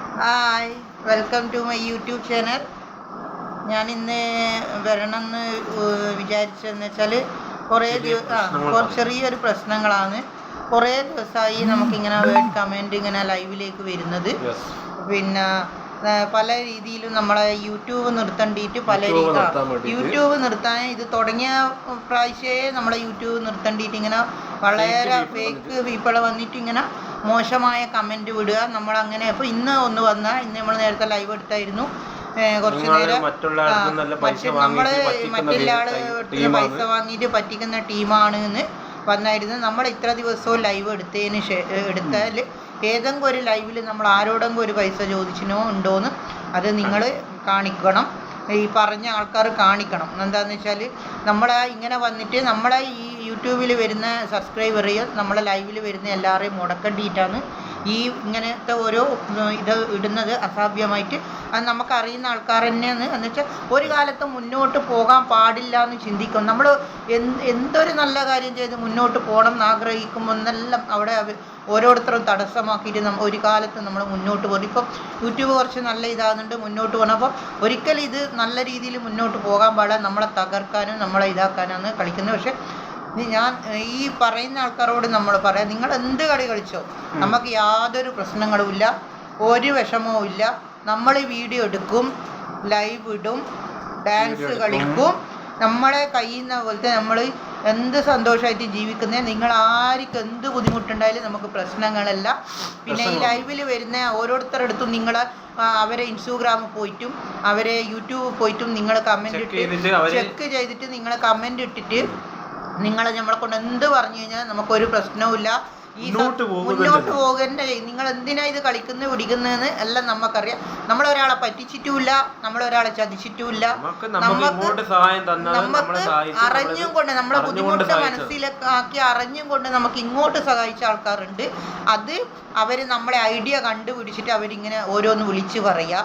Hi welcome to my YouTube channel ഞാൻ ഇന്ന് വരണമെന്ന് വിചാരിച്ചതെന്ന് വെച്ചാൽ കുറേ ദിവസം ചെറിയൊരു പ്രശ്നങ്ങളാണ്. കുറേ ദിവസമായി നമുക്കിങ്ങനെ വേർഡ് കമന്റ് ഇങ്ങനെ ലൈവിലേക്ക് വരുന്നത്. പിന്നെ പല രീതിയിലും നമ്മളെ യൂട്യൂബ് നിർത്തേണ്ടിയിട്ട് പല യൂട്യൂബ് രീതി- നിർത്താൻ യൂട്യൂബ് നിർത്താൻ ഇത് തുടങ്ങിയ പ്രാവശ്യമേ നമ്മളെ യൂട്യൂബ് നിർത്തേണ്ടിയിട്ട് ഇങ്ങനെ വളരെ ഫേക്ക് പീപ്പിൾ വന്നിട്ട് ഇങ്ങനെ മോശമായ കമന്റ് വിടുക. നമ്മൾ അങ്ങനെ അപ്പോൾ ഇന്ന് ഒന്ന് വന്നാൽ ഇന്ന് നമ്മൾ നേരത്തെ ലൈവ് എടുത്തായിരുന്നു. കുറച്ചു നേരം നമ്മൾ ആൾ ടീമാണ്. പൈസ വാങ്ങിയിട്ട് പറ്റിക്കുന്ന ടീമാണ് എന്ന് വന്നായിരുന്നു. നമ്മൾ ഇത്ര ദിവസവും ലൈവ് എടുത്തതിന് എടുത്താൽ ഏതെങ്കിലും ഒരു ലൈവിൽ നമ്മൾ ആരോടെങ്കിലും ഒരു പൈസ ചോദിച്ചിനോ ഉണ്ടോന്ന് അത് നിങ്ങൾ കാണിക്കണം. ഈ പറഞ്ഞ ആൾക്കാർ കാണിക്കണം. എന്താണെന്ന് വെച്ചാൽ നമ്മളെ ഇങ്ങനെ വന്നിട്ട് നമ്മളെ ഈ യൂട്യൂബിൽ വരുന്ന സബ്സ്ക്രൈബറെയും നമ്മളെ ലൈവിൽ വരുന്ന എല്ലാവരെയും മുടക്കേണ്ടിയിട്ടാണ് ഈ ഇങ്ങനത്തെ ഓരോ ഇത് ഇടുന്നത് അസാധ്യമായിട്ട്. അത് നമുക്കറിയുന്ന ആൾക്കാർ തന്നെയാണ് എന്ന് വെച്ചാൽ ഒരു കാലത്ത് മുന്നോട്ട് പോകാൻ പാടില്ല എന്ന് ചിന്തിക്കും. നമ്മൾ എന്ത് എന്തൊരു നല്ല കാര്യം ചെയ്ത് മുന്നോട്ട് പോകണം എന്ന് ആഗ്രഹിക്കുമ്പോൾ എന്നെല്ലാം അവിടെ അവ ഓരോരുത്തരും തടസ്സമാക്കിയിട്ട് നമ്മൾ ഒരു കാലത്ത് നമ്മൾ മുന്നോട്ട് പോകും. ഇപ്പം യൂട്യൂബ് കുറച്ച് നല്ല ഇതാകുന്നുണ്ട് മുന്നോട്ട് പോകണം. അപ്പോൾ ഒരിക്കലും ഇത് നല്ല രീതിയിൽ മുന്നോട്ട് പോകാൻ പാടില്ല. നമ്മളെ തകർക്കാനും നമ്മളെ ഇതാക്കാനാണ് കളിക്കുന്നത്. പക്ഷേ ഞാൻ ഈ പറയുന്ന ആൾക്കാരോട് നമ്മൾ പറയാം നിങ്ങൾ എന്ത് കളി കളിച്ചോ? നമുക്ക് യാതൊരു പ്രശ്നങ്ങളുമില്ല ഒരു വിഷമവും ഇല്ല. നമ്മൾ വീഡിയോ എടുക്കും ലൈവ് ഇടും ഡാൻസ് കളിക്കും. നമ്മളെ കഴിയുന്ന പോലത്തെ നമ്മൾ എന്ത് സന്തോഷമായിട്ട് ജീവിക്കുന്നത് നിങ്ങൾ ആർക്ക് എന്ത് ബുദ്ധിമുട്ടുണ്ടായാലും നമുക്ക് പ്രശ്നങ്ങളല്ല. പിന്നെ ഈ. ലൈവിൽ വരുന്ന ഓരോരുത്തരുടെ അടുത്തും നിങ്ങൾ അവരെ ഇൻസ്റ്റഗ്രാമിൽ പോയിട്ടും അവരെ യൂട്യൂബ് പോയിട്ടും നിങ്ങൾ കമന്റ് ഇട്ട് ചെക്ക് ചെയ്തിട്ട് നിങ്ങൾ കമന്റ് ഇട്ടിട്ട് നിങ്ങൾ നമ്മളെ കൊണ്ട് എന്ത് പറഞ്ഞു കഴിഞ്ഞാൽ നമുക്കൊരു പ്രശ്നവുമില്ല ഈ മുന്നോട്ട് പോകേണ്ട നിങ്ങൾ എന്തിനാ ഇത് കളിക്കുന്നത് പിടിക്കുന്നതെന്ന് എല്ലാം നമുക്കറിയാം. നമ്മളൊരാളെ പറ്റിച്ചിട്ടുമില്ല നമ്മളൊരാളെ ചതിച്ചിട്ടുമില്ല. നമുക്ക് അറിഞ്ഞും കൊണ്ട് നമ്മളെ ബുദ്ധിമുട്ട്. മനസ്സിലാക്കി അറിഞ്ഞും കൊണ്ട് നമുക്ക് ഇങ്ങോട്ട് സഹായിച്ച ആൾക്കാരുണ്ട്. അത് അവർ നമ്മളെ ഐഡിയ കണ്ടുപിടിച്ചിട്ട് അവരിങ്ങനെ ഓരോന്ന് വിളിച്ച് പറയാ.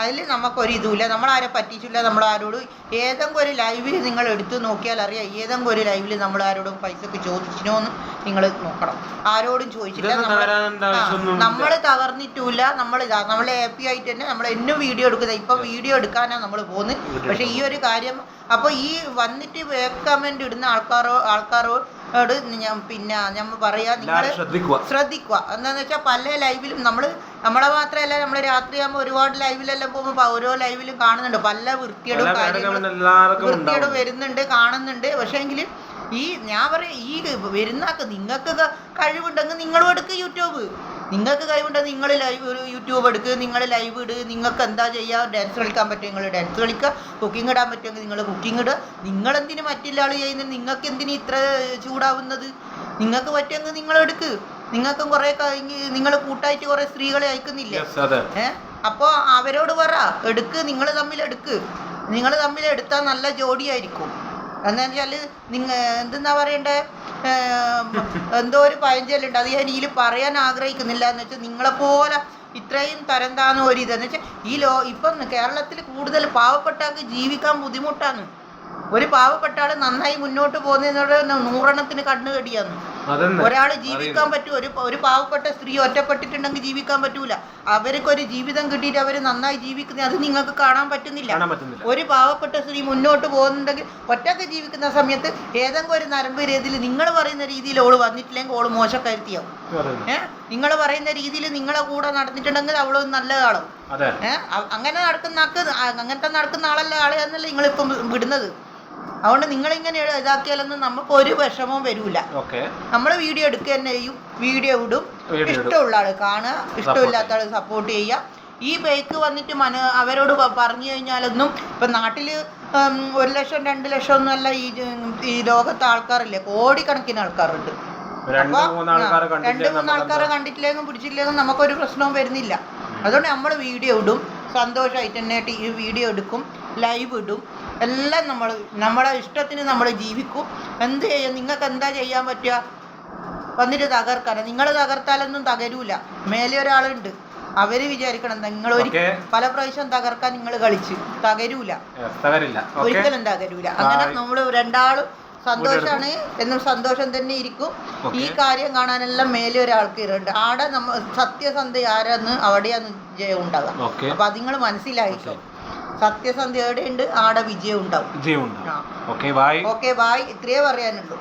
അതിൽ നമുക്കൊരിതുമില്ല നമ്മളാരെ പറ്റിച്ചില്ല നമ്മളാരോട്. ഏതെങ്കിലും ഒരു ലൈവിൽ നിങ്ങൾ എടുത്തു നോക്കിയാൽ അറിയാം. ഏതെങ്കിലും ഒരു ലൈവിൽ നമ്മൾ ആരോടും പൈസക്ക് ചോദിച്ചിനോ എന്ന് നിങ്ങൾ നോക്കണം. ആരോടും ചോദിച്ചില്ല. നമ്മൾ തകർന്നിട്ടില്ല നമ്മൾ ഇതാ നമ്മൾ ഹാപ്പി ആയിട്ട് തന്നെ നമ്മൾ എന്നും വീഡിയോ എടുക്കുന്നത് ഇപ്പൊ വീഡിയോ എടുക്കാനാണ് നമ്മൾ പോകുന്നത് പക്ഷെ ഈ ഒരു കാര്യം അപ്പോൾ ഈ വന്നിട്ട് വേബ് കമന്റ് ഇടുന്ന ആൾക്കാരോ ആൾക്കാരോട് ഞാൻ പിന്നെ നമ്മൾ പറയാ നിങ്ങൾ ശ്രദ്ധിക്കുക ശ്രദ്ധിക്കുക എന്താണെന്ന് വെച്ചാൽ പല ലൈവിലും നമ്മൾ നമ്മളെ മാത്രമല്ല നമ്മൾ രാത്രിയാകുമ്പോൾ ഒരുപാട് ലൈവിലെല്ലാം പോകുമ്പോൾ ഓരോ ലൈവിലും കാണുന്നുണ്ട്. പല വൃത്തിയേടും ഉണ്ടാവും വരുന്നുണ്ട് കാണുന്നുണ്ട്. പക്ഷേ എങ്കിലും ഈ ഞാൻ പറയാം ഈ വരുന്നാക്ക് നിങ്ങൾക്ക് കഴിവുണ്ടെങ്കിൽ നിങ്ങളും എടുക്ക് യൂട്യൂബ്. നിങ്ങൾക്ക് കഴിവുണ്ടെങ്കിൽ നിങ്ങൾ ലൈവ് ഒരു യൂട്യൂബ് എടുക്ക് നിങ്ങൾ ലൈവ് ഇട്. നിങ്ങൾക്ക് എന്താ ചെയ്യുക ഡാൻസ് കളിക്കാൻ പറ്റും നിങ്ങൾ ഡാൻസ് കളിക്കുക. കുക്കിംഗ് ഇടാൻ പറ്റുമെങ്കിൽ നിങ്ങൾ കുക്കിംഗ് ഇടുക. നിങ്ങളെന്തിന് മറ്റുള്ള ആൾ ചെയ്യുന്നത്? നിങ്ങൾക്ക് എന്തിന് ഇത്ര ചൂടാവുന്നത്? നിങ്ങൾക്ക് പറ്റുമെങ്കിൽ നിങ്ങൾ എടുക്ക്. നിങ്ങൾക്കും കുറേ നിങ്ങൾ കൂട്ടായിട്ട് കുറേ സ്ത്രീകളെ അയക്കുന്നില്ലേ? യെസ് അതെ. ഏ? അപ്പോൾ അവരോട് പറ എടുക്ക് നിങ്ങൾ തമ്മിൽ എടുക്ക്. നിങ്ങൾ തമ്മിൽ എടുത്താൽ നല്ല ജോഡിയായിരിക്കും. എന്താണെന്ന് വെച്ചാൽ നിങ്ങ എന്തെന്നാ പറയണ്ടേ? എന്തോ ഒരു പഴഞ്ചൊല്ലുണ്ട്. അത് ഞാൻ ഇതിൽ പറയാൻ ആഗ്രഹിക്കുന്നില്ല. എന്ന് വെച്ചാൽ നിങ്ങളെപ്പോലെ ഇത്രയും തരം താന്ന ഒരു ഇതെന്ന് വെച്ചാൽ ഈ ലോ ഇപ്പം കേരളത്തിൽ കൂടുതൽ പാവപ്പെട്ടാൾക്ക് ജീവിക്കാൻ ബുദ്ധിമുട്ടാണ്. ഒരു പാവപ്പെട്ട ആൾ നന്നായി മുന്നോട്ട് പോകുന്നതിനോട് നൂറെണ്ണത്തിന് കണ്ണു കടിയാന്ന് ഒരാൾ ജീവിക്കാൻ പറ്റും ഒരു ഒരു പാവപ്പെട്ട സ്ത്രീ ഒറ്റപ്പെട്ടിട്ടുണ്ടെങ്കിൽ ജീവിക്കാൻ പറ്റൂല. അവർക്ക് ഒരു ജീവിതം കിട്ടിയിട്ട് അവർ നന്നായി ജീവിക്കുന്നത് അത് നിങ്ങൾക്ക് കാണാൻ പറ്റുന്നില്ല. ഒരു പാവപ്പെട്ട സ്ത്രീ മുന്നോട്ട് പോകുന്നുണ്ടെങ്കിൽ ഒറ്റയ്ക്ക് ജീവിക്കുന്ന സമയത്ത് ഏതെങ്കിലും ഒരു നരമ്പ് രീതിയിൽ നിങ്ങൾ പറയുന്ന രീതിയിൽ ഓൾ വന്നിട്ടില്ലെങ്കിൽ ഓൾ മോശക്കരുത്തിയാവും. ഏഹ് നിങ്ങൾ പറയുന്ന രീതിയിൽ നിങ്ങളെ കൂടെ നടന്നിട്ടുണ്ടെങ്കിൽ അവൾ നല്ല ആളും ഏഹ് അങ്ങനെ നടക്കുന്ന ആൾക്ക് അങ്ങനത്തെ നടക്കുന്ന ആളല്ല ആളെ എന്നല്ല നിങ്ങളിപ്പം വിടുന്നത്. അതുകൊണ്ട് നിങ്ങൾ ഇങ്ങനെ ഇതാക്കിയാലൊന്നും നമുക്ക് ഒരു വിഷമവും വരൂല. നമ്മൾ നമ്മൾ വീഡിയോ എടുക്കുക തന്നെ ചെയ്യും. വീഡിയോ ഇടും. ഇഷ്ടമുള്ള ആൾ കാണുക. ഇഷ്ടമില്ലാത്ത ആൾ സപ്പോർട്ട് ചെയ്യുക. ഈ ബൈക്ക് വന്നിട്ട് മന അവരോട് പറഞ്ഞു കഴിഞ്ഞാലൊന്നും ഇപ്പം നാട്ടിൽ ഒരു ലക്ഷം രണ്ട് ലക്ഷം ഒന്നുമല്ല ഈ ഈ ലോകത്തെ ആൾക്കാരില്ലേ? കോടിക്കണക്കിന് ആൾക്കാരുണ്ട്. രണ്ട് മൂന്ന് ആൾക്കാരെ കണ്ടിട്ടില്ലെങ്കിലും പിടിച്ചില്ലെങ്കിലും നമുക്കൊരു പ്രശ്നവും വരുന്നില്ല. അതുകൊണ്ട് നമ്മൾ വീഡിയോ ഇടും. സന്തോഷമായിട്ട് തന്നെ വീഡിയോ എടുക്കും. ലൈവ് ഇടും. എല്ലാം നമ്മൾ നമ്മളെ ഇഷ്ടത്തിന് നമ്മൾ ജീവിക്കും. എന്ത് ചെയ്യും? നിങ്ങൾക്ക് എന്താ ചെയ്യാൻ പറ്റുക? വന്നിട്ട് തകർക്കാനോ. നിങ്ങൾ തകർത്താലൊന്നും തകരൂല. മേലെ ഒരാളുണ്ട്. അവർ വിചാരിക്കണം നിങ്ങൾ ഒരു പല പ്രാവശ്യം തകർക്കാൻ നിങ്ങൾ കളിച്ച്. തകരൂല. ഒരിക്കലും തകരൂല. അങ്ങനെ. നമ്മൾ രണ്ടാളും സന്തോഷാണ് എന്നും സന്തോഷം തന്നെ ഇരിക്കും. ഈ കാര്യം കാണാനെല്ലാം മേലെ ഒരാൾക്ക് ഇരുണ്ട് ആടെ നമ്മ സത്യസന്ധ ആരാന്ന് അവിടെയാണ് ജയം ഉണ്ടാകുക ഓക്കെ. അപ്പൊ അത് നിങ്ങൾ മനസ്സിലായിക്കോ. സത്യസന്ധ ഉണ്ട് ആടെ വിജയം ഉണ്ടാവും വിജയമുണ്ട് ഉണ്ടാവും ഓക്കെ ബായ് ഓക്കെ ബായ് ഇത്രയേ പറയാനുള്ളൂ.